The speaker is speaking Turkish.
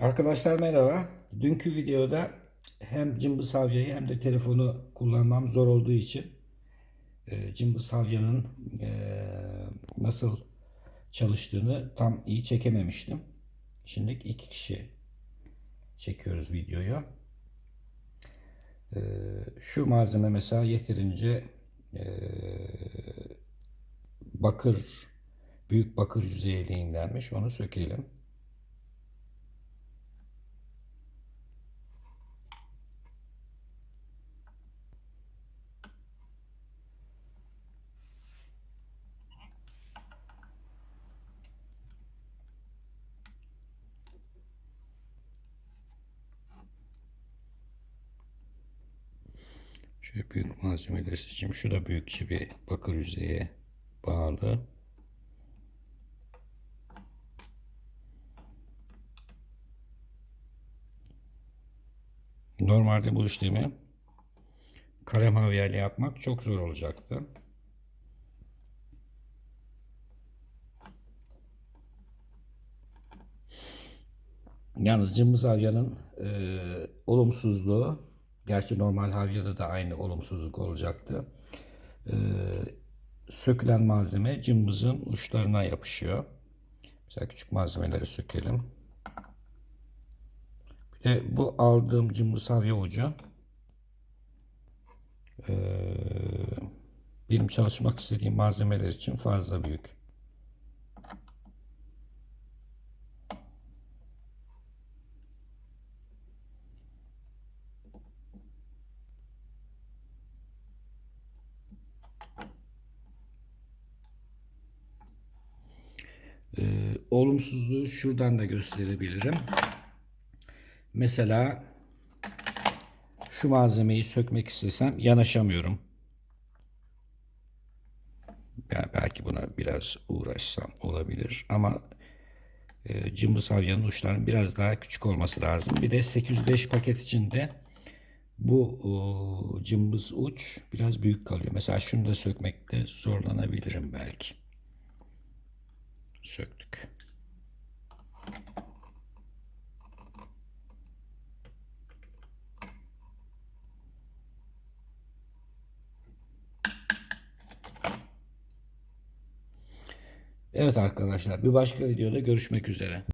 Arkadaşlar merhaba. Dünkü videoda hem cımbız savyayı hem de telefonu kullanmam zor olduğu için e, cımbız savyanın e, nasıl çalıştığını tam iyi çekememiştim. Şimdi iki kişi çekiyoruz videoyu. E, şu malzeme mesela yeterince e, bakır büyük bakır yüzeyliğindenmiş. Onu sökelim. Şöyle büyük malzemeleri seçeyim. Şu da büyükçe bir bakır yüzeye bağlı. Normalde bu işlemi kalem havyayla yapmak çok zor olacaktı. Yalnız cımbız havyanın e, olumsuzluğu, gerçi normal havyada da aynı olumsuzluk olacaktı. E, sökülen malzeme cımbızın uçlarına yapışıyor. Mesela küçük malzemeleri sökelim. Bir de bu aldığım cımbız havya ucu e, benim çalışmak istediğim malzemeler için fazla büyük. Ee, olumsuzluğu şuradan da gösterebilirim. Mesela şu malzemeyi sökmek istesem yanaşamıyorum. Ben belki buna biraz uğraşsam olabilir ama e, cımbız havyanın uçlarının biraz daha küçük olması lazım. Bir de 805 paket içinde bu o, cımbız uç biraz büyük kalıyor. Mesela şunu da sökmekte zorlanabilirim belki söktük. Evet arkadaşlar bir başka videoda görüşmek üzere.